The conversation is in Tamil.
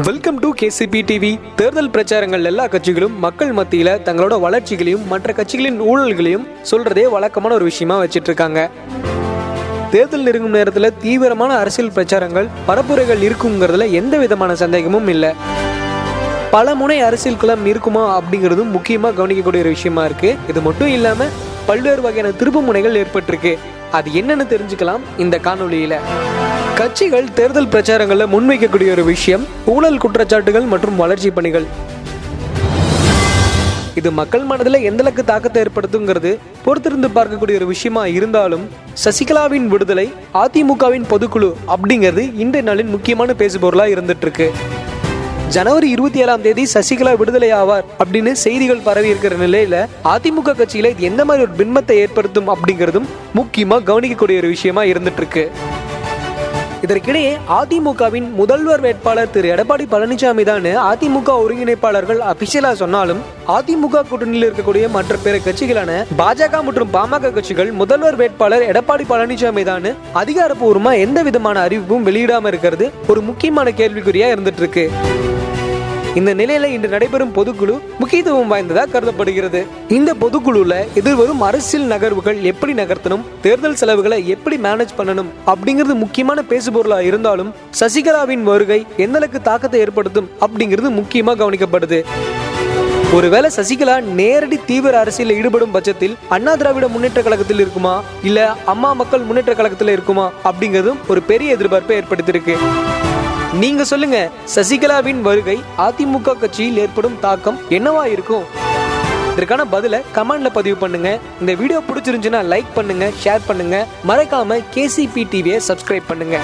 வெல்கம் டு கேசிபி டிவி தேர்தல் பிரச்சாரங்கள் எல்லா கட்சிகளும் மக்கள் மத்தியில தங்களோட வளர்ச்சிகளையும் மற்ற கட்சிகளின் ஊழல்களையும் சொல்றதே வழக்கமான ஒரு விஷயமா வச்சிட்டு இருக்காங்க தேர்தல் நெருங்கும் நேரத்தில் தீவிரமான அரசியல் பிரச்சாரங்கள் பரப்புரைகள் இருக்குங்கிறதுல எந்த விதமான சந்தேகமும் இல்லை. பல முனை அரசியல் குளம் இருக்குமா அப்படிங்கிறதும் முக்கியமாக கவனிக்கக்கூடிய ஒரு விஷயமா இருக்கு. இது மட்டும் இல்லாமல் பல்வேறு வகையான திருப்பு முனைகள் ஏற்பட்டிருக்கு. அது என்னன்னு தெரிஞ்சுக்கலாம் இந்த காணொலியில கட்சிகள் தேர்தல் பிரச்சாரங்களில் முன்வைக்கக்கூடிய ஒரு விஷயம் ஊழல் குற்றச்சாட்டுகள் மற்றும் வளர்ச்சி பணிகள். இது மக்கள் மனதில் எந்த அளவுக்கு தாக்கத்தை ஏற்படுத்துங்கிறது பொறுத்திருந்து பார்க்கக்கூடிய ஒரு விஷயமா இருந்தாலும் சசிகலாவின் விடுதலை அதிமுகவின் பொதுக்குழு அப்படிங்கிறது இன்றைய நாளின் முக்கியமான பேசுபொருளா இருந்துட்டு இருக்கு. ஜனவரி இருபத்தி ஏழாம் தேதி சசிகலா விடுதலை ஆவார் அப்படின்னு செய்திகள் பரவி இருக்கிற நிலையில அதிமுக கட்சியில இது எந்த மாதிரி ஒரு பின்பத்தை ஏற்படுத்தும் அப்படிங்கிறதும் முக்கியமா கவனிக்கக்கூடிய ஒரு விஷயமா இருந்துட்டு இருக்கு. இதற்கிடையே அதிமுகவின் முதல்வர் வேட்பாளர் திரு எடப்பாடி பழனிசாமி தான் அதிமுக ஒருங்கிணைப்பாளர்கள் அபிஷியலா சொன்னாலும் அதிமுக கூட்டணியில் இருக்கக்கூடிய மற்ற பிற கட்சிகளான பாஜக மற்றும் பாமக கட்சிகள் முதல்வர் வேட்பாளர் எடப்பாடி பழனிசாமி தான் அதிகாரப்பூர்வமா எந்த விதமான அறிவிப்பும் வெளியிடாம இருக்கிறது ஒரு முக்கியமான கேள்விக்குறியா இருந்துட்டு இருக்கு. இந்த நிலையில இன்று நடைபெறும் பொதுக்குழு முக்கியத்துவம் வாய்ந்ததாக கருதப்படுகிறது. இந்த பொதுக்குழுல எதிர்வரும் அரசியல் நகர்வுகள் எப்படி நகர்த்தணும் தேர்தல் செலவுகளை எப்படி மேனேஜ் பண்ணணும் அப்படிங்கிறது முக்கியமான பேசுபொருளா இருந்தாலும் சசிகலாவின் வருகை எந்த அளவுக்கு தாக்கத்தை ஏற்படுத்தும் அப்படிங்கிறது முக்கியமா கவனிக்கப்படுது. ஒருவேளை சசிகலா நேரடி தீவிர அரசியலில் ஈடுபடும் பட்சத்தில் அண்ணா திராவிட முன்னேற்ற கழகத்தில் இருக்குமா? இல்ல அம்மா மக்கள் முன்னேற்ற கழகத்தில் இருக்குமா? அப்படிங்கிறதும் ஒரு பெரிய எதிர்பார்ப்பை ஏற்படுத்தியிருக்கு. நீங்க சொல்லுங்க. சசிகலாவின் வருகை அதிமுக கட்சியில் ஏற்படும் தாக்கம் என்னவா இருக்கும்? இதற்கான பதிலை கமெண்ட்ல பதிவு பண்ணுங்க. இந்த வீடியோ பிடிச்சிருந்துச்சுன்னா லைக் பண்ணுங்க ஷேர் பண்ணுங்க. மறக்காம கேசிபி டிவியை சப்ஸ்கிரைப் பண்ணுங்க.